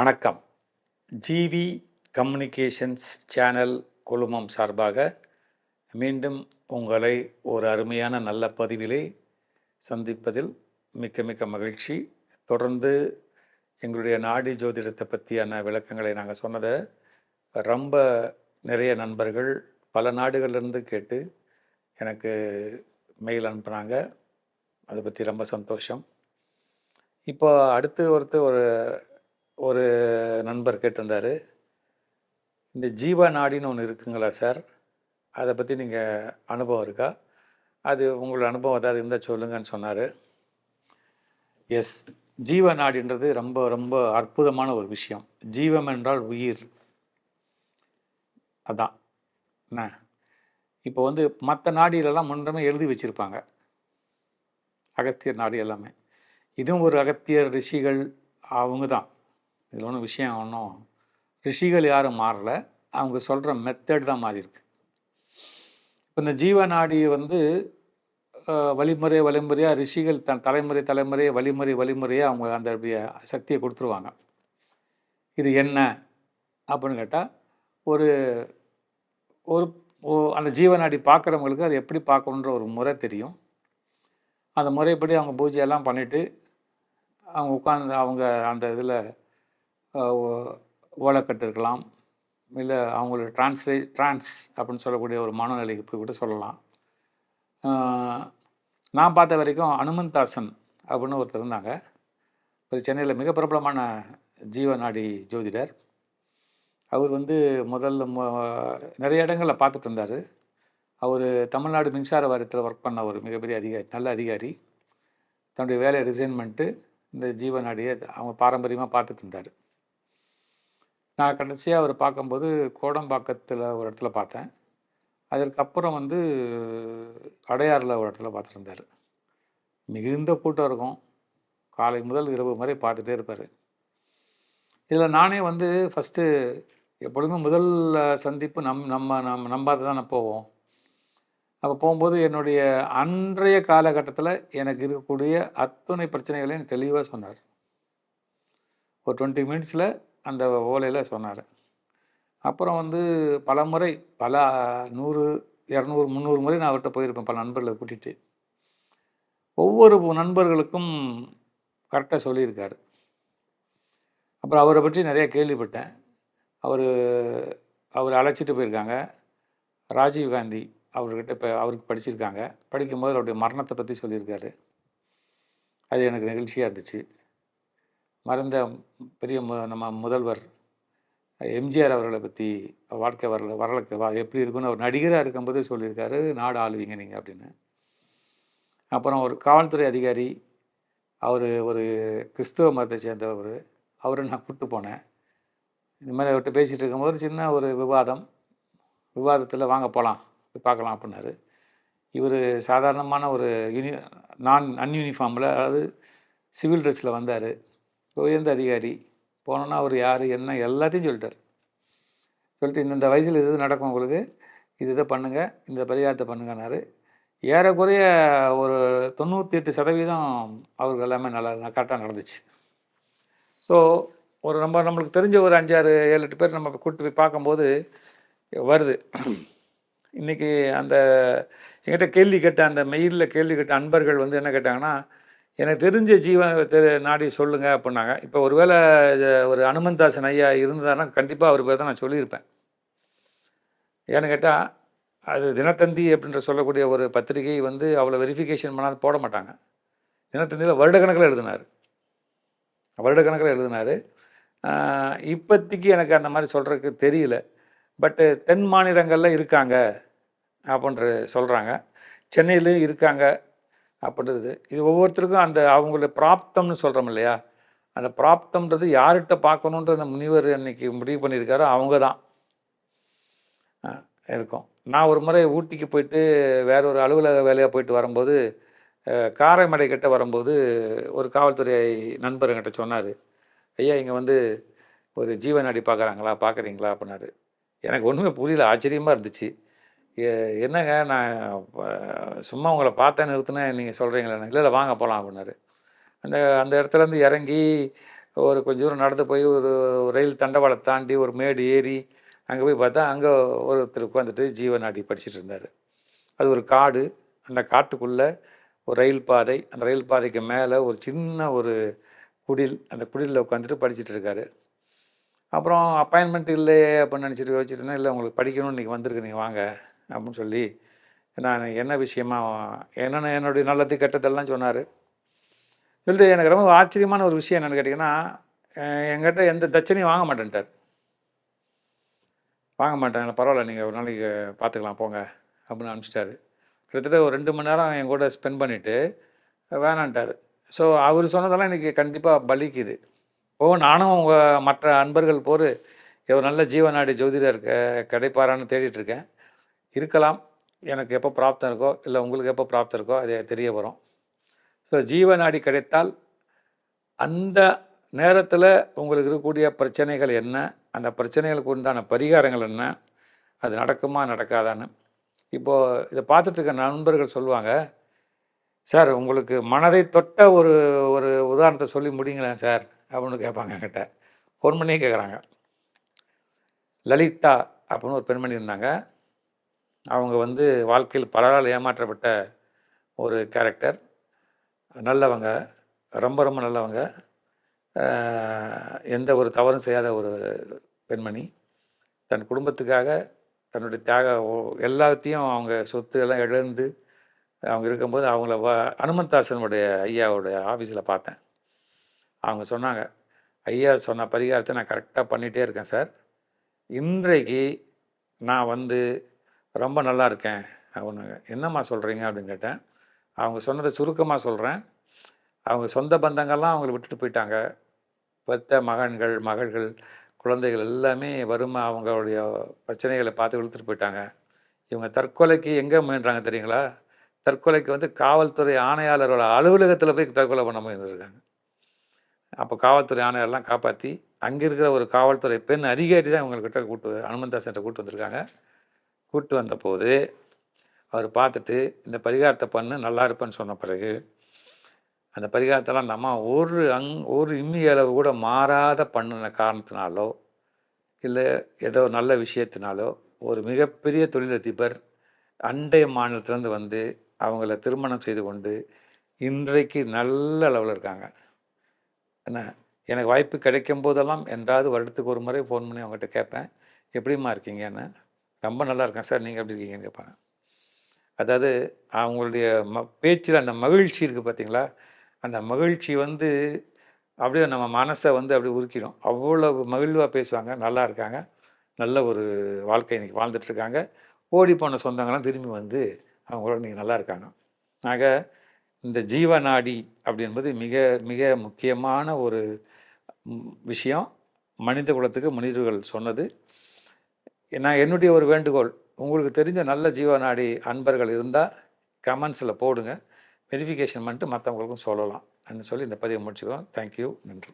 வணக்கம். GV communications channel குழுமம் சார்பாக மீண்டும் உங்களை ஒரு அருமையான நல்ல பதிவிலே சந்திப்பதில் மிக்க மிக்க மகிழ்ச்சி. தொடர்ந்து எங்களுடைய நாடி ஜோதிடத்தை பற்றியான விளக்கங்களை நாங்கள் சொன்னதை ரொம்ப நிறைய நண்பர்கள் பல நாடுகள்லேருந்து கேட்டு எனக்கு மெயில் அனுப்புனாங்க. அதை பற்றி ரொம்ப சந்தோஷம். இப்போ அடுத்து ஒருத்தர் ஒரு ஒரு நண்பர் கேட்டிருந்தார். இந்த ஜீவ நாடின்னு ஒன்று இருக்குங்களா சார்? அதை பற்றி நீங்கள் அனுபவம் இருக்கா? அது உங்களோட அனுபவம் ஏதாவது இருந்தால் சொல்லுங்கன்னு சொன்னார். எஸ் ஜீவ நாடின்றது ரொம்ப ரொம்ப அற்புதமான ஒரு விஷயம். ஜீவம் என்றால் உயிர். அதான். என்ன? இப்போ வந்து மற்ற நாடியிலலாம் முன்னமே எழுதி வச்சுருப்பாங்க. அகத்தியர் நாடு எல்லாமே. இதுவும் ஒரு அகத்தியர் ரிஷிகள் அவங்க தான் இதில் ஒன்றும் விஷயம் ஒன்றும் ரிஷிகள் யாரும் மாறல. அவங்க சொல்கிற மெத்தட் தான் மாறி இருக்கு. இப்போ இந்த ஜீவ நாடி வந்து வழிமுறை வழிமுறையாக ரிஷிகள் த தலைமுறை தலைமுறை வழிமுறை வழிமுறையாக அவங்க அந்த சக்தியை கொடுத்துருவாங்க. இது என்ன? அப்படின்னு கேட்டால் ஒரு ஒரு அந்த ஜீவநாடி பார்க்குறவங்களுக்கு அது எப்படி பார்க்கணுன்ற ஒரு முறை தெரியும். அந்த முறைப்படி அவங்க பூஜையெல்லாம் பண்ணிவிட்டு அவங்க உட்காந்து அவங்க அந்த இதில் ஓலக்கட்டிருக்கலாம். இல்லை அவங்களோட டிரான்ஸ்லே ட்ரான்ஸ் அப்படின்னு சொல்லக்கூடிய ஒரு மனநிலைக்கு போய் கூட சொல்லலாம். நான் பார்த்த வரைக்கும் அனுமந்தாசன் அப்படின்னு ஒருத்தர் இருந்தாங்க. ஒரு சென்னையில் மிக பிரபலமான ஜீவநாடி ஜோதிடர். அவர் வந்து முதல்ல மொ- நிறைய இடங்களில் பார்த்துட்டு இருந்தார். அவர் தமிழ்நாடு மின்சார வாரியத்தில் ஒர்க் பண்ண ஒரு மிகப்பெரிய அதிகாரி நல்ல அதிகாரி. தன்னுடைய வேலையை ரிசைன் பண்ணிட்டு இந்த ஜீவநாடியை அவங்க பாரம்பரியமாக பார்த்துட்டு இருந்தார். நான் கடைசியாக அவர் பார்க்கும்போது கோடம்பாக்கத்தில் ஒரு இடத்துல பார்த்தேன். அதற்கப்புறம் வந்து அடையாறில் ஒரு இடத்துல பார்த்துருந்தார். மிகுந்த கூட்டம் இருக்கும். காலை முதல் இரவு வரை பார்த்துட்டே இருப்பார். இதில் நானே வந்து ஃபஸ்ட்டு எப்பொழுதுமே முதல் சந்திப்பு நம் நம்ம நம்ம நம்பாத தானே போவோம். அப்போ போகும்போது என்னுடைய அன்றைய காலகட்டத்தில் எனக்கு இருக்கக்கூடிய அத்துணை பிரச்சனைகளையும் தெளிவாக சொன்னார். ஒரு டுவெண்ட்டி மினிட்ஸில் அந்த ஓலையில் சொன்னார். அப்புறம் வந்து பல முறை பல நூறு இரநூறு முந்நூறு முறை நான் அவர்கிட்ட போயிருப்பேன் பல நண்பர்களை கூட்டிகிட்டு ஒவ்வொரு நண்பர்களுக்கும் கரெக்டாக சொல்லியிருக்காரு. அப்புறம் அவரை பற்றி நிறைய கேள்விப்பட்டேன். அவர் அவர் அழைச்சிட்டு போயிருக்காங்க. ராஜீவ் காந்தி அவர்கிட்ட இப்போ அவருக்கு படிச்சிருக்காங்க. படிக்கும்போது அவருடைய மரணத்தை பற்றி சொல்லியிருக்காரு. அது எனக்கு நிகழ்ச்சியாக இருந்துச்சு. மறைந்த பெரிய நம்ம முதல்வர் எம்ஜிஆர் அவர்களை பற்றி வாழ்க்கை வரல வரலாற்று வா எப்படி இருக்குன்னு அவர் நடிகராக இருக்கும்போதே சொல்லியிருக்காரு நாடு ஆளுவீங்க நீங்கள் அப்படின்னு. அப்புறம் ஒரு காவல்துறை அதிகாரி அவர் ஒரு கிறிஸ்துவ மதத்தை சேர்ந்தவர் அவரை நான் கூப்பிட்டு போனேன். இந்த மாதிரி அவர்கிட்ட பேசிகிட்டு இருக்கும்போது சின்ன ஒரு விவாதம். விவாதத்தில் வாங்க போகலாம் பார்க்கலாம் அப்படின்னாரு. இவர் சாதாரணமான ஒரு யூனி நான் அன்யூனிஃபார்மில் அதாவது சிவில் ட்ரெஸ்ஸில் வந்தார். உயர்ந்த அதிகாரி போனோன்னா அவர் யார் என்ன எல்லாத்தையும் சொல்லிட்டார். சொல்லிட்டு இந்தந்த வயசில் இது நடக்கும் உங்களுக்கு இது இதை பண்ணுங்கள் இந்த பரிகாரத்தை பண்ணுங்கன்னாரு. ஏறக்குறைய ஒரு தொண்ணூற்றி எட்டு சதவீதம் அவருக்கு எல்லாமே நல்லா கரெக்டாக நடந்துச்சு. ஸோ ஒரு நம்ம நம்மளுக்கு தெரிஞ்ச ஒரு அஞ்சாறு ஏழு எட்டு பேர் நம்ம கூப்பிட்டு போய் பார்க்கும்போது வருது. இன்றைக்கி அந்த என்கிட்ட கேள்வி கேட்ட அந்த மெயிலில் கேள்வி கேட்ட அன்பர்கள் வந்து என்ன கேட்டாங்கன்னா எனக்கு தெரிஞ்ச ஜீவன் தெரு நாடி சொல்லுங்க அப்படின்னாங்க. இப்போ ஒருவேளை இது ஒரு அனுமந்தாசன் ஐயா இருந்தாருன்னா கண்டிப்பாக அவர் பேர் தான் நான் சொல்லியிருப்பேன். ஏன்னு கேட்டால் அது தினத்தந்தி அப்படின்ற சொல்லக்கூடிய ஒரு பத்திரிகை வந்து அவ்வளோ வெரிஃபிகேஷன் பண்ணாது போட மாட்டாங்க. தினத்தந்தியில் வருடக்கணக்கில் எழுதினார். வருடக்கணக்கில் எழுதினார். இப்போதைக்கு எனக்கு அந்த மாதிரி சொல்கிறதுக்கு தெரியல. பட்டு தென் மாநிலங்களில் இருக்காங்க அப்படின்ற சொல்கிறாங்க சென்னையிலையும் இருக்காங்க. அப்படின்றது இது ஒவ்வொருத்தருக்கும் அந்த அவங்களுடைய பிராப்தம்னு சொல்கிறோம் இல்லையா? அந்த பிராப்தம்ன்றது யார்கிட்ட பார்க்கணுன்ற அந்த முனிவர் அன்னைக்கு முடிவு பண்ணியிருக்காரோ அவங்க தான் இருக்கும். நான் ஒரு முறை ஊட்டிக்கு போயிட்டு வேற ஒரு அலுவலக வேலையாக போயிட்டு வரும்போது காரைமடை கிட்ட வரும்போது ஒரு காவல்துறை நண்பர் சொன்னார். ஐயா இங்கே வந்து ஒரு ஜீவநாடி பார்க்குறாங்களா பார்க்குறீங்களா அப்படின்னாரு. எனக்கு ஒன்றுமே புரியல. ஆச்சரியமாக இருந்துச்சு. என்னங்க நான் சும்மா உங்களை பார்த்தேன் நிறுத்தினேன் நீங்கள் சொல்கிறீங்களா இல்லை இல்லை வாங்க போகலாம் அப்படின்னாரு. அந்த அந்த இடத்துலேருந்து இறங்கி ஒரு கொஞ்சம் தூரம் நடந்து போய் ஒரு ரயில் தண்டவாளத்தை தாண்டி ஒரு மேடு ஏறி அங்கே போய் பார்த்தா அங்கே ஒருத்தர் உட்காந்துட்டு ஜீவநாடி படிச்சுட்டு இருந்தார். அது ஒரு காடு. அந்த காட்டுக்குள்ளே ஒரு ரயில் பாதை. அந்த ரயில் பாதைக்கு மேலே ஒரு சின்ன ஒரு குடில். அந்த குடிலில் உட்காந்துட்டு படிச்சுட்டு இருக்காரு. அப்புறம் அப்பாயின்மெண்ட் இல்லையே அப்படின்னு நினச்சிட்டு வச்சுட்டு இருந்தேன். இல்லை உங்களுக்கு படிக்கணும்னு இன்றைக்கி வந்திருக்கு நீங்கள் வாங்க. அப்படின்னு சொல்லி நான் என்ன விஷயமா என்னென்ன என்னுடைய நல்லது கெட்டதெல்லாம் சொன்னார். சொல்லிட்டு எனக்கு ரொம்ப ஆச்சரியமான ஒரு விஷயம் என்னென்னு கேட்டிங்கன்னா எங்கிட்ட என்கிட்ட எந்த தச்சனையும் வாங்க மாட்டேன்ட்டார். வாங்க மாட்டேன் பரவாயில்ல நீங்கள் ஒரு நாளைக்கு பார்த்துக்கலாம் போங்க அப்படின்னு அனுப்பிச்சிட்டாரு. கிட்டத்தட்ட ஒரு ரெண்டு மணி நேரம் என் கூட ஸ்பெண்ட் பண்ணிவிட்டு வேணான்ட்டார். ஸோ அவர் சொன்னதெல்லாம் இன்றைக்கி கண்டிப்பாக பலிக்குது. ஓ நானும் உங்கள் மற்ற அன்பர்கள் போர் ஒரு நல்ல ஜீவநாடி ஜோதிடர் இருக்க கிடைப்பாரான்னு தேடிட்டுருக்கேன் இருக்கலாம். எனக்கு எப்போ பிராப்தம் இருக்கோ இல்லை உங்களுக்கு எப்போ பிராப்தம் இருக்கோ அது தெரிய வரும். ஸோ ஜீவநாடி கிடைத்தால் அந்த நேரத்தில் உங்களுக்கு இருக்கக்கூடிய பிரச்சனைகள் என்ன? அந்த பிரச்சனைகளுக்கு உண்டான பரிகாரங்கள் என்ன? அது நடக்குமா நடக்காதான்னு. இப்போது இதை பார்த்துட்டு இருக்க நண்பர்கள் சொல்லுவாங்க சார் உங்களுக்கு மனதை தொட்ட ஒரு ஒரு உதாரணத்தை சொல்லி முடியுங்களேன் சார்? அப்படின்னு கேட்பாங்க என்கிட்ட. ஃபோன் பண்ணியே கேட்குறாங்க. லலிதா அப்படின்னு ஒரு பெண்மணி இருந்தாங்க. அவங்க வந்து வாழ்க்கையில் பலரால் ஏமாற்றப்பட்ட ஒரு கேரக்டர் நல்லவங்க ரொம்ப ரொம்ப நல்லவங்க. எந்த ஒரு தவறும் செய்யாத ஒரு பெண்மணி. தன் குடும்பத்துக்காக தன்னுடைய தியாக எல்லாத்தையும் அவங்க சொத்து எல்லாம் இழந்து அவங்க இருக்கும்போது அவங்கள வ அனுமந்தாசனுடைய ஐயாவுடைய ஆஃபீஸில் பார்த்தேன். அவங்க சொன்னாங்க ஐயா சொன்ன பரிகாரத்தை நான் கரெக்டாக பண்ணிகிட்டே இருக்கேன் சார் இன்றைக்கு நான் வந்து ரொம்ப நல்லா இருக்கேன். அவனுங்க என்னம்மா சொல்கிறீங்க அப்படின்னு கேட்டேன். அவங்க சொன்னதை சுருக்கமாக சொல்கிறேன் அவங்க சொந்த பந்தங்கள்லாம் அவங்கள விட்டுட்டு போயிட்டாங்க. பெற்ற மகன்கள் மகள்கள் குழந்தைகள் எல்லாமே வறுமை அவங்களுடைய பிரச்சனைகளை பார்த்து இழுத்துட்டு போயிட்டாங்க. இவங்க தற்கொலைக்கு எங்கே முயன்றாங்க தெரியுங்களா? தற்கொலைக்கு வந்து காவல்துறை ஆணையாளரோட அலுவலகத்தில் போய் தற்கொலை பண்ண முயன்றிருக்காங்க. அப்போ காவல்துறை ஆணையாளர்லாம் காப்பாற்றி அங்கே இருக்கிற ஒரு காவல்துறை பெண் அதிகாரி தான் இவங்கக்கிட்ட கூட்டு அனுமந்தாசன்ட்ட கூட்டு வந்திருக்காங்க. கூட்டு வந்தபோது அவர் பார்த்துட்டு இந்த பரிகாரத்தை பண்ணு நல்லா இருப்பேன்னு சொன்ன பிறகு அந்த பரிகாரத்தெல்லாம் அந்த அம்மா ஒரு அங் ஒரு இம்மி அளவு கூட மாறாத பண்ணின காரணத்தினாலோ இல்லை ஏதோ நல்ல விஷயத்தினாலோ ஒரு மிகப்பெரிய தொழிலதிபர் அண்டை மாநிலத்திலேருந்து வந்து அவங்கள திருமணம் செய்து கொண்டு இன்றைக்கு நல்ல அளவில் இருக்காங்க. என்ன எனக்கு வாய்ப்பு கிடைக்கும் போதெல்லாம் என்றாவது வருடத்துக்கு ஒரு முறை ஃபோன் பண்ணி அவங்ககிட்ட கேட்பேன். எப்படிம்மா இருக்கீங்கன்னு ரொம்ப நல்லா இருக்கேன் சார். நீங்கள் எப்படி இருக்கீங்கன்னு கேட்பாங்க அதாவது அவங்களுடைய ம பேச்சில் அந்த மகிழ்ச்சி இருக்குது பார்த்தீங்களா அந்த மகிழ்ச்சி வந்து அப்படியே நம்ம மனசை வந்து அப்படியே உருக்கிடும். அவ்வளவு மகிழ்வாக பேசுவாங்க. நல்லா இருக்காங்க. நல்ல ஒரு வாழ்க்கை இன்றைக்கி வாழ்ந்துட்டு இருக்காங்க. ஓடி போன சொந்தங்கள்லாம் திரும்பி வந்து அவங்களோட இன்னைக்கு நல்லா இருக்காங்க. ஆக இந்த ஜீவநாடி அப்படின்பது மிக மிக முக்கியமான ஒரு விஷயம். மனித குலத்துக்கு மனிதர்கள் சொன்னது. நான் என்னுடைய ஒரு வேண்டுகோள் உங்களுக்கு தெரிஞ்ச நல்ல ஜீவநாடி அன்பர்கள் இருந்தால் கமெண்ட்ஸில் போடுங்க. வெரிஃபிகேஷன் பண்ணிட்டு மற்றவங்களுக்கும் சொல்லலாம். அப்படின்னு சொல்லி இந்த பதிவை முடிச்சுக்கிறோம். தேங்க்யூ நன்றி.